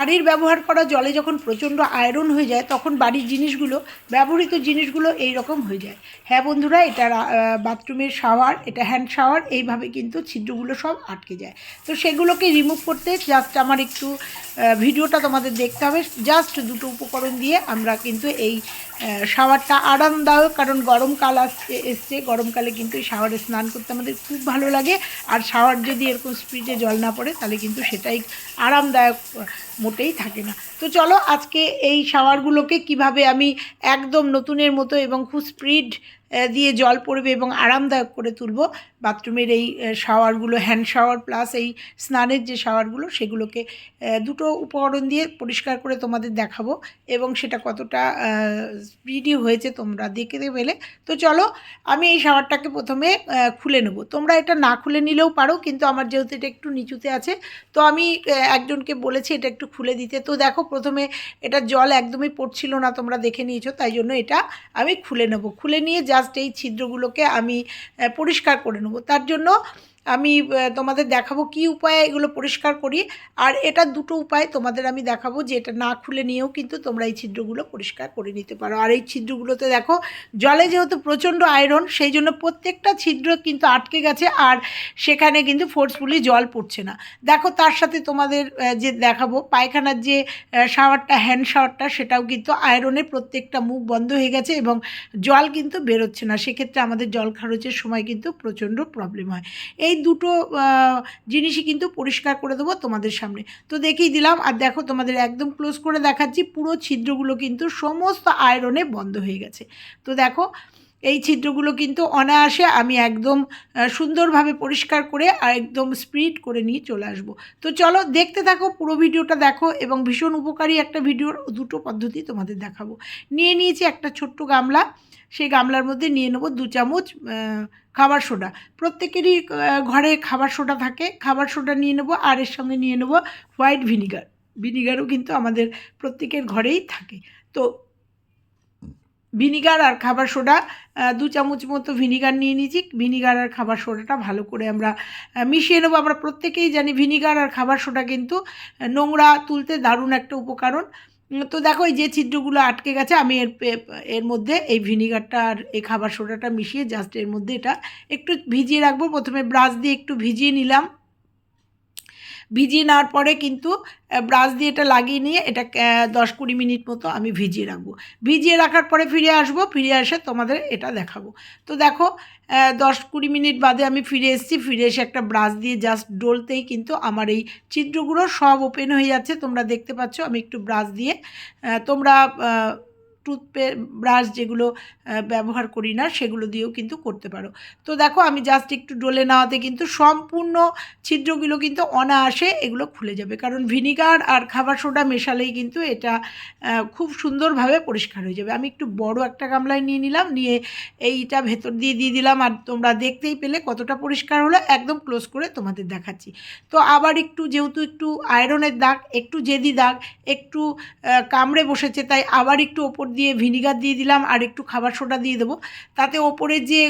বাড়ির ব্যবহার করা জলে যখন প্রচণ্ড আয়রন হয়ে যায়, তখন বাড়ির জিনিসগুলো, ব্যবহৃত জিনিসগুলো এই রকম হয়ে যায়। হ্যাঁ বন্ধুরা, এটা বাথরুমের শাওয়ার, এটা হ্যান্ড শাওয়ার, এইভাবে কিন্তু ছিদ্রগুলো সব আটকে যায়। তো সেগুলোকে রিমুভ করতে জাস্ট আমার একটু ভিডিওটা তোমাদের দেখতে হবে। জাস্ট দুটো উপকরণ দিয়ে আমরা কিন্তু এই শাওয়ারটা আরামদায়ক, কারণ গরমকাল আসছে, এসছে। গরমকালে কিন্তু এই শাওয়ারে স্নান করতে আমাদের খুব ভালো লাগে। আর শাওয়ার যদি এরকম স্পিডে জল না পড়ে, তাহলে কিন্তু সেটাই আরামদায়ক মোটেই থাকে না। তো চলো আজকে এই শাওয়ারগুলোকে কীভাবে আমি একদম নতুনের মতো এবং খুব স্পিড দিয়ে জল পড়বে এবং আরামদায়ক করে তুলব, বাথরুমের এই শাওয়ারগুলো, হ্যান্ড শাওয়ার প্লাস এই স্নানের যে শাওয়ারগুলো, সেগুলোকে দুটো উপকরণ দিয়ে পরিষ্কার করে তোমাদের দেখাবো এবং সেটা কতটা স্পিডি হয়েছে তোমরা দেখে পেলে তো চলো, আমি এই শাওয়ারটাকে প্রথমে খুলে নেব। তোমরা এটা না খুলে নিলেও পারো, কিন্তু আমার যেহেতু এটা একটু নিচুতে আছে, তো আমি একজনকে বলেছি এটা একটু খুলে দিতে। তো দেখো প্রথমে এটা জল একদমই পড়ছিল না, তোমরা দেখে নিয়েছো, তাই জন্য এটা আমি খুলে নেব। খুলে নিয়ে জাস্ট এই ছিদ্রগুলোকে আমি পরিষ্কার করে নেব। তার জন্য আমি তোমাদের দেখাবো কি উপায়ে এগুলো পরিষ্কার করি। আর এটা দুটো উপায় তোমাদের আমি দেখাবো যে এটা না খুলে নিয়েও কিন্তু তোমরা এই ছিদ্রগুলো পরিষ্কার করে নিতে পারো। আর এই ছিদ্রগুলোতে দেখো, জলে যেহেতু প্রচণ্ড আয়রন সেই জন্য প্রত্যেকটা ছিদ্র কিন্তু আটকে গেছে আর সেখানে কিন্তু ফোর্সফুলি জল পড়ছে না। দেখো, তার সাথে তোমাদের যে দেখাবো, পায়খানার যে শাওয়ারটা হ্যান্ড শাওয়ারটা সেটাও কিন্তু আয়রনে প্রত্যেকটা মুখ বন্ধ হয়ে গেছে এবং জল কিন্তু বেরোচ্ছে না। সেক্ষেত্রে আমাদের জল খরচের সময় কিন্তু প্রচণ্ড প্রবলেম হয়। এই দুটো জিনিসই কিন্তু পরিষ্কার করে দেবো তোমাদের সামনে। তো দেখেই দিলাম, আর দেখো তোমাদের একদম ক্লোজ করে দেখাচ্ছি, পুরো ছিদ্রগুলো কিন্তু সমস্ত আয়রনে বন্ধ হয়ে গেছে। তো দেখো এই ছিদ্রগুলো কিন্তু অনায়াসে আমি একদম সুন্দরভাবে পরিষ্কার করে আর একদম স্পিড করে নিয়ে চলে আসব। তো চলো দেখতে থাকো, পুরো ভিডিওটা দেখো এবং ভীষণ উপকারী একটা ভিডিওর দুটো পদ্ধতি তোমাদের দেখাবো। নিয়ে নিয়েছি একটা ছোট্ট গামলা, সেই গামলার মধ্যে নিয়ে নেব দু চামচ খাবার সোডা। প্রত্যেকেরই ঘরে খাবার সোডা থাকে, খাবার সোডা নিয়ে নেব আর এর সঙ্গে নিয়ে নেব হোয়াইট ভিনিগার। ভিনিগারও কিন্তু আমাদের প্রত্যেকের ঘরেই থাকে। তো ভিনিগার আর খাবার সোডা দু চামচ মতো ভিনিগার নিয়ে নিয়েছি। ভিনিগার আর খাবার সোডাটা ভালো করে আমরা মিশিয়ে নেব। আমরা প্রত্যেকেই জানি ভিনিগার আর খাবার সোডা কিন্তু নোংরা, তুলতে দারুণ একটা উপকরণ। তো দেখো, এই যে ছিদ্রগুলো আটকে গেছে, আমি এর এর মধ্যে এই ভিনিগারটা আর এই খাবার সোডাটা মিশিয়ে জাস্ট এর মধ্যে এটা একটু ভিজিয়ে রাখব। প্রথমে ব্রাশ দিয়ে একটু ভিজিয়ে নিলাম। ভিজিয়ে নেওয়ার পরে কিন্তু ব্রাশ দিয়ে এটা লাগিয়ে নিয়ে এটা দশ কুড়ি মিনিট মতো আমি ভিজিয়ে রাখব। ভিজিয়ে রাখার পরে ফিরে আসব, ফিরে এসে তোমাদের এটা দেখাবো। তো দেখো দশ কুড়ি মিনিট বাদে আমি ফিরে এসেছি, ফিরে এসে একটা ব্রাশ দিয়ে জাস্ট ডলতেই কিন্তু আমার এই চিত্রগুলো সব ওপেন হয়ে যাচ্ছে। তোমরা দেখতে পাচ্ছ, আমি একটু ব্রাশ দিয়ে তোমরা টুথপে ব্রাশ যেগুলো ব্যবহার করি না, সেগুলো দিয়েও কিন্তু করতে পারো। তো দেখো, আমি জাস্ট একটু ডলে নেওয়াতে কিন্তু সম্পূর্ণ ছিদ্রগুলো কিন্তু অনায়াসে এগুলো খুলে যাবে। কারণ ভিনিগার আর খাবার সোডা মেশালেই কিন্তু এটা খুব সুন্দরভাবে পরিষ্কার হয়ে যাবে। আমি একটু বড় একটা গামলায় নিয়ে নিলাম, নিয়ে এইটা ভেতর দিয়ে দিয়ে দিলাম, আর তোমরা দেখতেই পেলে কতটা পরিষ্কার হলো, একদম ক্লোজ করে তোমাদের দেখাচ্ছি। তো আবার একটু, যেহেতু একটু আয়রনের দাগ, একটু জেদি দাগ, একটু কামড়ে বসেছে, তাই আবার একটু ওপর দিয়ে ভিনিগার দিয়ে দিলাম আর একটু খাবার সোডা দিয়ে দেবো। তাতে ওপরে যে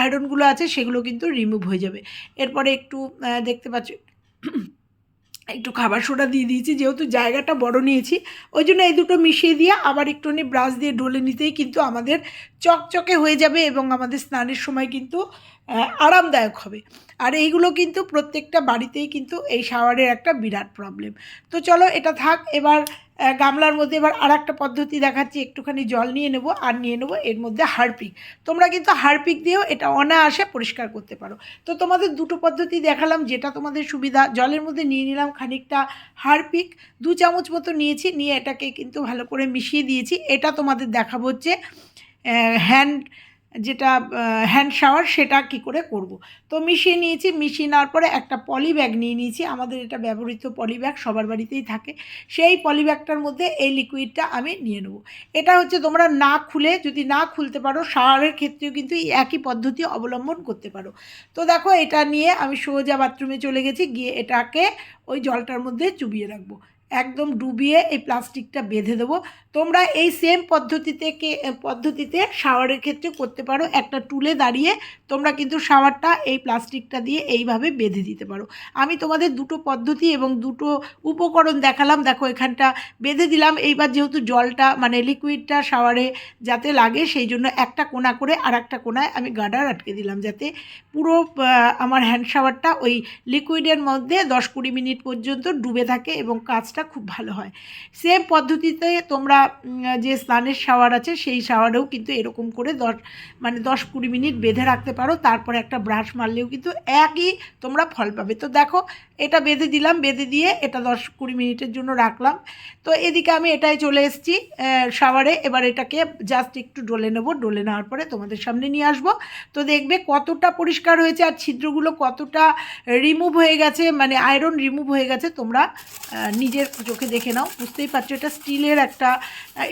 আয়রনগুলো আছে সেগুলো কিন্তু রিমুভ হয়ে যাবে। এরপরে একটু দেখতে পাচ্ছ, একটু খাবার সোডা দিয়ে দিয়েছি, যেহেতু জায়গাটা বড় নিয়েছি। ওই জন্য এই দুটো মিশিয়ে দিয়ে আবার একটুখানি ব্রাশ দিয়ে ডলে নিতেই কিন্তু আমাদের চকচকে হয়ে যাবে এবং আমাদের স্নানের সময় কিন্তু আরামদায়ক হবে। আর এইগুলো কিন্তু প্রত্যেকটা বাড়িতেই কিন্তু এই শাওয়ারের একটা বিরাট প্রবলেম তো চলো এটা থাক, এবার গামলার মধ্যে এবার আর একটা পদ্ধতি দেখাচ্ছি, একটুখানি জল নিয়ে নেব আর নিয়ে নেব এর মধ্যে হারপিক। তোমরা কিন্তু হারপিক দিয়েও এটা অনায়াসে পরিষ্কার করতে পারো। তো তোমাদের দুটো পদ্ধতি দেখালাম, যেটা তোমাদের সুবিধা। জলের মধ্যে নিয়ে নিলাম খানিকটা হারপিক, দু চামচ মতো নিয়েছি, নিয়ে এটাকে কিন্তু ভালো করে মিশিয়ে দিয়েছি। এটা তোমাদের দেখাবো হচ্ছে হ্যান্ড যেটা হ্যান্ড শাওয়ার সেটা কি করে করব। তো মিশিয়ে নিয়েছি, মিশিয়ে নেওয়ার পরে একটা পলি ব্যাগ নিয়ে নিয়েছি। আমাদের এটা ব্যবহৃত পলি ব্যাগ সবার বাড়িতেই থাকে। সেই পলি ব্যাগটার মধ্যে এই লিকুইডটা আমি নিয়ে নেব। এটা হচ্ছে তোমরা না খুলে, যদি না খুলতে পারো শাওয়ারের ক্ষেত্রেও কিন্তু একই পদ্ধতি অবলম্বন করতে পারো। তো দেখো, এটা নিয়ে আমি সোজা বাথরুমে চলে গেছি। গিয়ে এটাকে ওই জলটার মধ্যে চুবিয়ে রাখব। একদম ডুবিয়ে এই প্লাস্টিকটা বেঁধে দেবো। তোমরা এই সেম পদ্ধতিতে পদ্ধতিতে শাওয়ারের ক্ষেত্রে করতে পারো। একটা টুলে দাঁড়িয়ে তোমরা কিন্তু শাওয়ারটা এই প্লাস্টিকটা দিয়ে এইভাবে বেঁধে দিতে পারো। আমি তোমাদের দুটো পদ্ধতি এবং দুটো উপকরণ দেখালাম। দেখো, এখানটা বেঁধে দিলাম। এইবার যেহেতু জলটা মানে লিকুইডটা শাওয়ারে যাতে লাগে, সেই জন্য একটা কোনা করে আর একটা কোনায় আমি গার্ডার আটকে দিলাম যাতে পুরো আমার হ্যান্ড শাওয়ারটা ওই লিকুইডের মধ্যে দশ কুড়ি মিনিট পর্যন্ত ডুবে থাকে এবং কাজটা খুব ভালো হয়। সেম পদ্ধতিতে তোমরা যে স্নানের শাওয়ার আছে, সেই শাওয়ারেও কিন্তু এরকম করে দশ মানে দশ কুড়ি মিনিট বেঁধে রাখতে পারো। তারপরে একটা ব্রাশ মারলেও কিন্তু একই তোমরা ফল পাবে। তো দেখো এটা বেঁধে দিলাম, বেঁধে দিয়ে এটা দশ কুড়ি মিনিটের জন্য রাখলাম। তো এদিকে আমি এটাই চলে এসেছি শাওয়ারে। এবার এটাকে জাস্ট একটু ডলে নেব। ডলে নেওয়ার পরে তোমাদের সামনে নিয়ে আসব। তো দেখবে কতটা পরিষ্কার হয়েছে আর ছিদ্রগুলো কতটা রিমুভ হয়ে গেছে মানে আয়রন রিমুভ হয়ে গেছে, তোমরা নিজের চোখে দেখে নাও। বুঝতেই পারছ, এটা স্টিলের একটা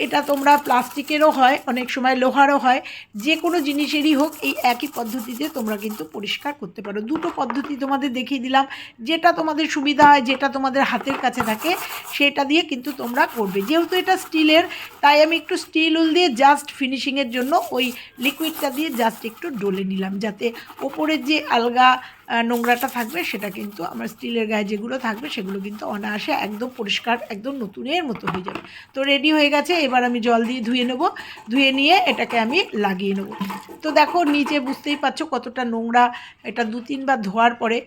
এটা তোমরা প্লাস্টিকেরও হয়, অনেক সময় লোহারও হয়। যে কোনো জিনিসেরই হোক, এই একই পদ্ধতিতে তোমরা কিন্তু পরিষ্কার করতে পারো। দুটো পদ্ধতি তোমাদের দেখিয়ে দিলাম। যেটা তোমাদের সুবিধা হয়, যেটা তোমাদের হাতের কাছে থাকে, সেটা দিয়ে কিন্তু তোমরা করবে। যেহেতু এটা স্টিলের, তাই আমি একটু স্টিল উল দিয়ে জাস্ট ফিনিশিংয়ের জন্য ওই লিকুইডটা দিয়ে জাস্ট একটু ডলে নিলাম, যাতে ওপরের যে আলগা নোংরাটা থাকবে, সেটা কিন্তু আমার স্টিলের গায়ে যেগুলো থাকবে, সেগুলো কিন্তু অনায়াসে একদম পরিষ্কার, একদম নতুনের মতো হয়ে যাবে। তো রেডি হয়ে গেছে, এবার আমি জল দিয়ে ধুয়ে নেব। ধুয়ে নিয়ে এটাকে আমি লাগিয়ে নেব। তো দেখো, নিচে বুঝতেই পারছ কতটা নোংরা, এটা দু তিনবার ধোয়ার পরে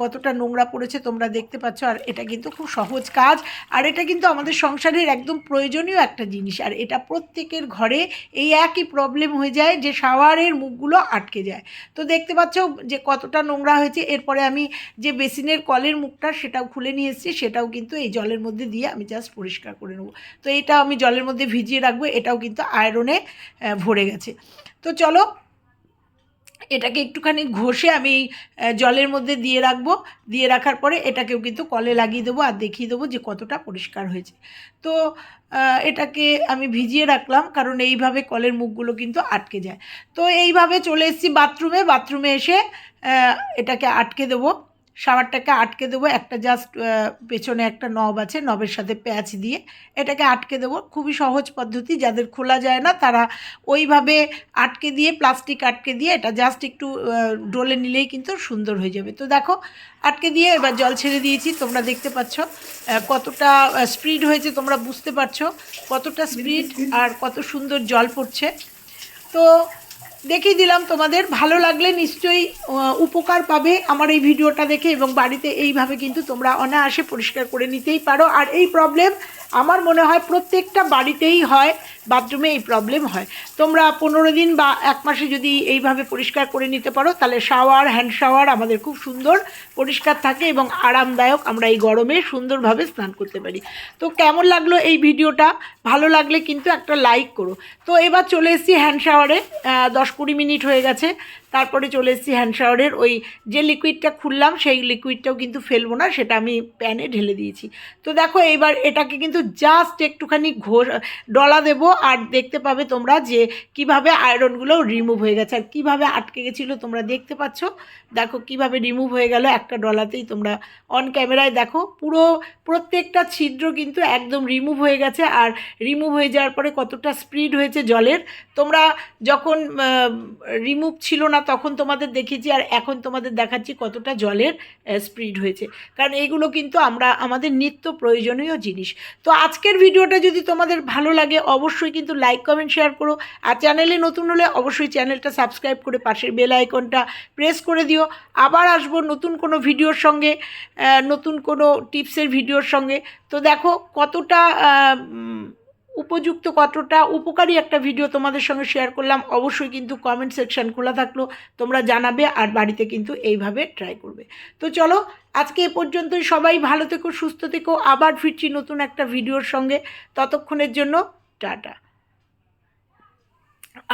কতটা নোংরা পড়েছে তোমরা দেখতে পাচ্ছ। আর এটা কিন্তু খুব সহজ কাজ, আর এটা কিন্তু আমাদের সংসারের একদম প্রয়োজনীয় একটা জিনিস। আর এটা প্রত্যেকের ঘরে এই একই প্রবলেম হয়ে যায় যে শাওয়ারের মুখগুলো আটকে যায়। তো দেখতে পাচ্ছ যে কতটা নোংরা হয়েছে। এরপরে আমি যে বেসিনের কলের মুখটা সেটাও খুলে নিয়ে এসেছি, সেটাও কিন্তু এই জলের মধ্যে দিয়ে আমি জাস্ট পরিষ্কার করে নেব। তো এটা আমি জলের মধ্যে ভিজিয়ে রাখব, এটাও কিন্তু আয়রনে ভরে গেছে। তো চলো এটাকে একটুখানি ঘষে আমি জলের মধ্যে দিয়ে রাখব। দিয়ে রাখার পরে এটাকেও কিন্তু কলে লাগিয়ে দেবো আর দেখিয়ে দেবো যে কতটা পরিষ্কার হয়েছে। তো এটাকে আমি ভিজিয়ে রাখলাম কারণ এইভাবে কলের মুখগুলো কিন্তু আটকে যায়। তো এইভাবে চলে এসেছি বাথরুমে। বাথরুমে এসে এটাকে আটকে দেবো। শাওয়ারটাকে আটকে দেবো একটা জাস্ট পেছনে একটা নব আছে নবের সাথে প্যাচ দিয়ে এটাকে আটকে দেবো। খুবই সহজ পদ্ধতি যাদের খোলা যায় না তারা ওইভাবে আটকে দিয়ে প্লাস্টিক আটকে দিয়ে এটা জাস্ট একটু ডলে নিলেই কিন্তু সুন্দর হয়ে যাবে। তো দেখো আটকে দিয়ে এবার জল ছেড়ে দিয়েছি তোমরা দেখতে পাচ্ছ কতটা স্পিড হয়েছে তোমরা বুঝতে পারছ কতটা স্পিড আর কত সুন্দর জল পড়ছে। তো দেখিয়ে দিলাম তোমাদের। ভালো লাগলে নিশ্চয়ই উপকার পাবে আমার এই ভিডিওটা দেখে এবং বাড়িতে এইভাবে কিন্তু তোমরা অনায়াসে পরিষ্কার করে নিতেই পারো। আর এই প্রবলেম আমার মনে হয় প্রত্যেকটা বাড়িতেই হয়। বাথরুমে এই প্রবলেম হয়। তোমরা পনেরো দিন বা এক মাসে যদি এইভাবে পরিষ্কার করে নিতে পারো, তাহলে শাওয়ার হ্যান্ড শাওয়ার আমাদের খুব সুন্দর পরিষ্কার থাকে এবং আরামদায়ক আমরা এই গরমে সুন্দরভাবে স্নান করতে পারি। তো কেমন লাগল এই ভিডিওটা? ভালো লাগলে কিন্তু একটা লাইক করো। তো এবার চলে এসেছি হ্যান্ড শাওয়ারে দশ কুড়ি মিনিট হয়ে গেছে। তারপরে চলে এসেছি হ্যান্ড শাওয়ারের ওই যে লিকুইডটা খুললাম, সেই লিকুইডটাও কিন্তু ফেলব না, সেটা আমি প্যানে ঢেলে দিয়েছি। তো দেখো এবার এটাকে কিন্তু জাস্ট একটুখানি ঘোষ ডলা দেবো আর দেখতে পাবে তোমরা যে কীভাবে আয়রনগুলো রিমুভ হয়ে গেছে। আর কীভাবে আটকে গেছিল তোমরা দেখতে পাচ্ছ? দেখো কীভাবে রিমুভ হয়ে গেল একটা ডলাতেই তোমরা অন ক্যামেরায় দেখো। পুরো, প্রত্যেকটা ছিদ্র কিন্তু একদম রিমুভ হয়ে গেছে। আর রিমুভ হয়ে যাওয়ার পরে কতটা স্পিড হয়েছে জলের? তোমরা যখন রিমুভ ছিল না তখন তোমাদের দেখেছি আর এখন তোমাদের দেখাচ্ছি কতটা জলের স্পিড হয়েছে। কারণ এইগুলো কিন্তু আমরা, আমাদের নিত্য প্রয়োজনীয় জিনিস। তো আজকের ভিডিওটা যদি তোমাদের ভালো লাগে, অবশ্যই কিন্তু লাইক কমেন্ট শেয়ার করো। আর চ্যানেলে নতুন হলে অবশ্যই চ্যানেলটা সাবস্ক্রাইব করে পাশের বেল আইকনটা প্রেস করে দিও। আবার আসব নতুন কোনো ভিডিওর সঙ্গে নতুন কোনো টিপসের ভিডিওর সঙ্গে। তো দেখো কতটা উপযুক্ত, কতটা উপকারী একটা ভিডিও তোমাদের সঙ্গে শেয়ার করলাম। অবশ্যই কিন্তু কমেন্ট সেকশন খোলা থাকল। তোমরা জানাবে আর বাড়িতে কিন্তু এইভাবে ট্রাই করবে। তো চলো, আজকে এ পর্যন্তই। সবাই ভালো থেকো, সুস্থ থেকো। আবার ফিরছি নতুন একটা ভিডিওর সঙ্গে। ততক্ষণের জন্য টাটা।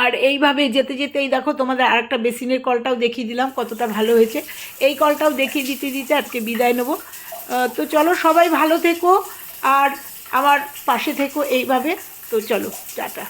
আর এইভাবে যেতে যেতেই দেখো তোমাদের আর একটা বেসিনের কলটাও দেখিয়ে দিলাম কতটা ভালো হয়েছে। এই কলটাও দেখিয়ে দিতে দিতে আজকে বিদায় নেব। তো চলো সবাই ভালো থেকো, আর আমার পাশে থেকো এইভাবে। তো চলো, টাটা।